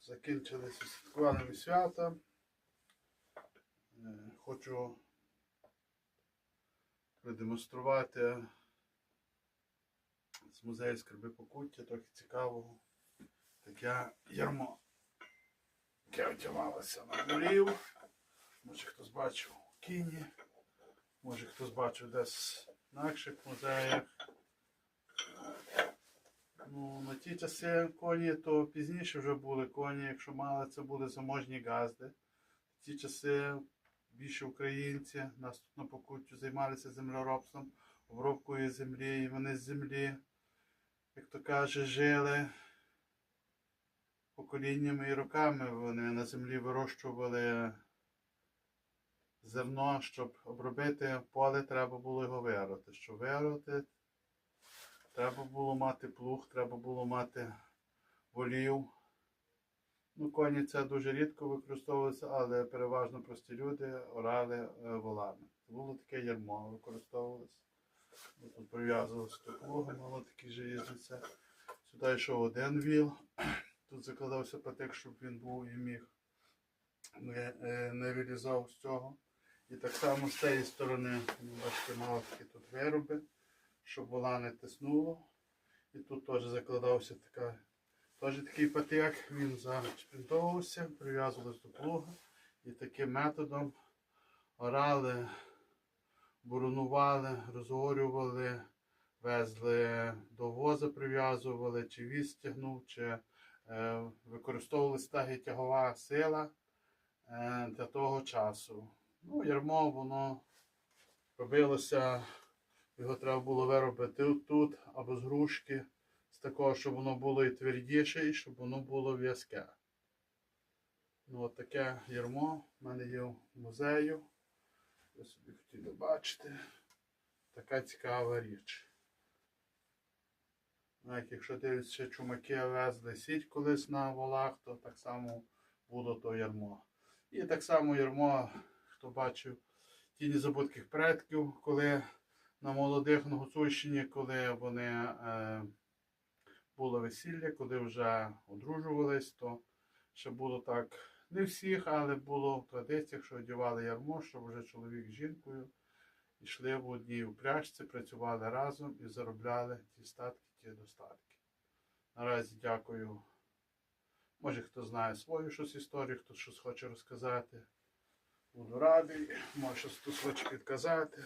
Закінчилися святкувальними свята. Е, Хочу продемонструвати з музею скарби покуття, трохи цікавого. Таке ярмо, яке одягалося на горів. Може хтось бачив у кіні, може хтось бачив десь в інакших музеях. Ті часи коні, то пізніше вже були коні, якщо мали, це були заможні газди. В ті часи більше українці нас тут на покуттю займалися землеробством, обробкою землі, і вони з землі, як то каже, жили поколіннями і роками. Вони на землі вирощували зерно, щоб обробити поле, треба було його вирити. Щоб вирити, Треба було мати плуг, треба було мати волів. Ну, коні це дуже рідко використовувалося, але переважно прості люди орали е, волами. Було таке ярмо, використовувалося. Тут прив'язувалося до плуга, мало такі желізниці. Сюди йшов один віл. Тут закладався патик, щоб він був і міг не, е, не вилізав з цього. І так само з цієї сторони, ну, бачите, мало такі тут вироби щоб вола не тиснуло. І тут теж закладався така, теж такий патик, він зашпінтовувався, прив'язувався до плуга. І таким методом орали, боронували, розгорювали, везли до воза, прив'язували, чи віз тягнув, чи е, використовувалася та гетягова сила е, для того часу. Ну, ярмо, воно робилося. Його треба було виробити тут або з грушки, з такого, щоб воно було і твердіше, і щоб воно було в'язке. Ну, от таке ярмо в мене є в музею. Ви собі хотіли бачити. Така цікава річ. Ну, як якщо дивитися, чумаки везли сіть колись на волах, то так само було то ярмо. І так само ярмо, хто бачив тіні забутких предків, коли на молодих на Гуцульщині, коли вони е, було весілля, коли вже одружувались, то ще було так не всіх, але було в традиціях, що одягали ярмо, щоб вже чоловік з жінкою йшли в одній упряжці, працювали разом і заробляли ті статки, ті достатки. Наразі дякую. Може, хто знає свою щось історію, хто щось хоче розказати. Буду радий, може щось хтось хоче підказати.